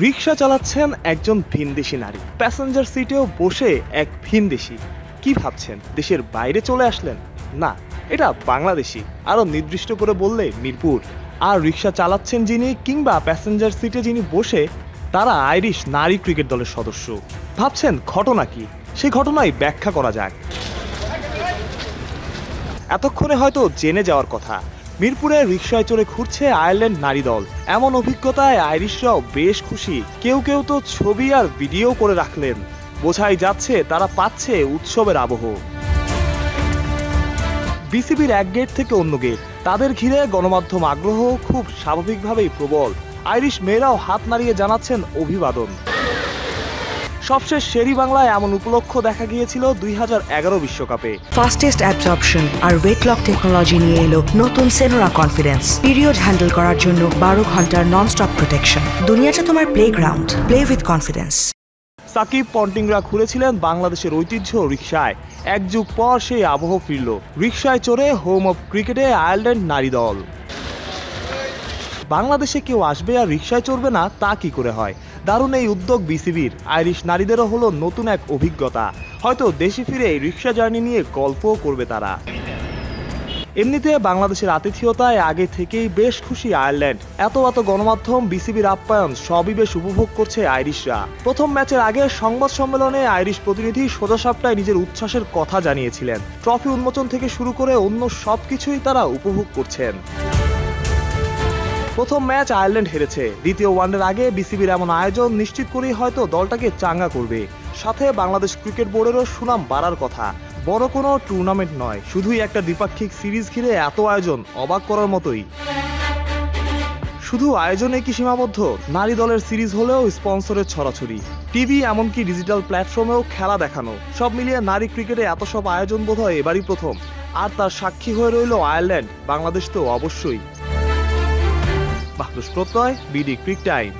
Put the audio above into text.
রিক্সা চালাচ্ছেন একজন ভিনদেশি নারী। প্যাসেঞ্জার সিটেও বসে এক ভিনদেশি। কি ভাবছেন? দেশের বাইরে চলে আসলেন? না, এটা বাংলাদেশি। আরও নির্দিষ্ট করে বললে মিরপুর। আর রিক্সা চালাচ্ছেন যিনি কিংবা প্যাসেঞ্জার সিটে যিনি বসে, তারা আইরিশ নারী ক্রিকেট দলের সদস্য। ভাবছেন ঘটনা কি? সেই ঘটনাই ব্যাখ্যা করা যাক। এতক্ষণে হয়তো জেনে যাওয়ার কথা। মিরপুরে রিকশায় চড়ে ঘুরছে আয়ারল্যান্ড নারী দল। এমন অভিজ্ঞতায় আইরিশরাও বেশ খুশি। কেউ কেউ তো ছবি আর ভিডিও করে রাখলেন। বোঝাই যাচ্ছে তারা পাচ্ছে উৎসবের আবহ। বিসিবির এক গেট থেকে অন্য গেট। তাদের ঘিরে গণমাধ্যম আগ্রহ খুব স্বাভাবিকভাবেই প্রবল। আইরিশ মেয়েরাও হাত নাড়িয়ে জানাচ্ছেন অভিবাদন। সবশেষ শেরি বাংলায় এমন উপলক্ষ দেখা গিয়েছিল দুই বিশ্বকাপে। ফাস্টেস্ট অ্যাবজর্পশন আর ওয়েট লক টেকনোলজি নিয়ে এলো নতুন সেনোরা কনফিডেন্স পিরিয়ড হ্যান্ডেল করার জন্য বারো ঘণ্টার নন স্টপ প্রোটেকশন দুনিয়াটা তোমার play ground play with confidence Shakib পন্টিংরা খুলেছিলেন বাংলাদেশের ঐতিহ্য রিকশায়। এক যুগ পর সেই আবহ ফিরল। রিকশায় চড়ে হোম অফ ক্রিকেটে আয়ারল্যান্ড নারী দল। বাংলাদেশে কেউ আসবে আর রিক্সায় চড়বে না, তা কি করে হয়? দারুণ এই উদ্যোগ বিসিবির। আইরিশ নারীদেরও হলো নতুন এক অভিজ্ঞতা। হয়তো দেশে ফিরে এই রিকশা জার্নি নিয়ে গল্পও করবে তারা। এমনিতে বাংলাদেশের আতিথেয়তায় আগে থেকেই বেশ খুশি আয়ারল্যান্ড। এত এত গণমাধ্যম, বিসিবির আপ্যায়ন, সবই বেশ উপভোগ করছে আইরিশরা। প্রথম ম্যাচের আগে সংবাদ সম্মেলনে আইরিশ প্রতিনিধি সোজা সাপটায় নিজের উচ্ছ্বাসের কথা জানিয়েছিলেন। ট্রফি উন্মোচন থেকে শুরু করে অন্য সবকিছুই তারা উপভোগ করছেন। প্রথম ম্যাচ আয়ারল্যান্ড হেরেছে। দ্বিতীয় ওয়ানডের আগে বিসিবির এমন আয়োজন নিশ্চিত করেই হয়তো দলটাকে চাঙ্গা করবে। সাথে বাংলাদেশ ক্রিকেট বোর্ডেরও সুনাম বাড়ার কথা। বড় কোনো টুর্নামেন্ট নয়, শুধুই একটা দ্বিপাক্ষিক সিরিজ ঘিরে এত আয়োজন অবাক করার মতোই। শুধু আয়োজনে কি সীমাবদ্ধ? নারী দলের সিরিজ হলেও স্পন্সরের ছড়াছড়ি। টিভি এমনকি ডিজিটাল প্ল্যাটফর্মেও খেলা দেখানো। সব মিলিয়ে নারী ক্রিকেটে এত সব আয়োজন বোধহয় এবারই প্রথম। আর তার সাক্ষী হয়ে রইল আয়ারল্যান্ড, বাংলাদেশ তো অবশ্যই। বাহরুষ প্রত্যয় বিডি ক্রিক টাইম